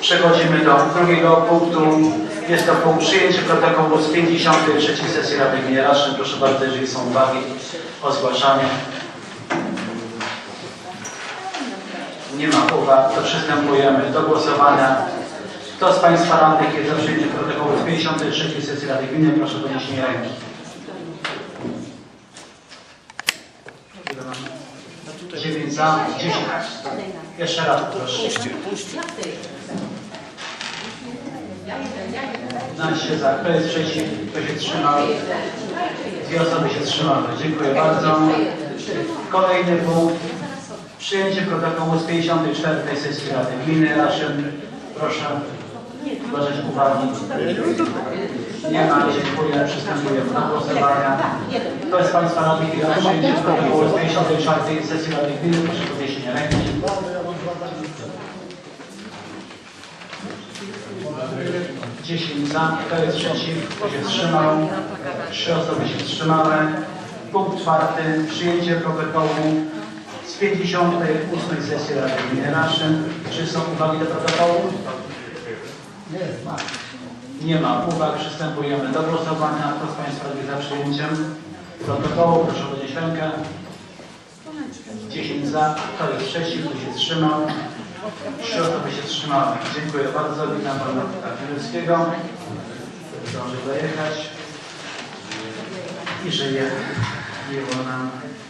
Przechodzimy do drugiego punktu. Jest to punkt przyjęcie protokołu z 53 sesji Rady Gminy. Proszę bardzo, jeżeli są uwagi o zgłaszanie. Nie ma uwag, to przystępujemy do głosowania. Kto z Państwa radnych jest za przyjęciem protokołu z 53 sesji Rady Gminy? Proszę o podniesienie ręki. Dziewięć za, 10. Jeszcze raz proszę. 15 za. Kto jest przeciw? Kto się wstrzymał? Dwie osoby się wstrzymały. Dziękuję bardzo. Kolejny punkt. Przyjęcie protokołu z 54 sesji Rady Gminy Raszyn. Proszę zgłaszać uwagi. Nie ma. Dziękuję. Przystępujemy do głosowania. Kto z Państwa radnych jest za przyjęciem protokołu z 54 sesji Rady Gminy? Proszę o podniesienie ręki. 10 za, kto jest przeciw, kto się wstrzymał? Trzy osoby się wstrzymały. Punkt czwarty. Przyjęcie protokołu z 58 sesji Rady Gminy Raszyn. Czy są uwagi do protokołu? Nie ma uwag. Przystępujemy do głosowania. Kto z Państwa jest za przyjęciem protokołu? Proszę podnieść rękę. 10 za, kto jest przeciw, kto się wstrzymał? Trzy osoby się wstrzymały. Dziękuję bardzo. Witam Pana Kaczynskiego. Zdąży dojechać. I żyje. Miło nam.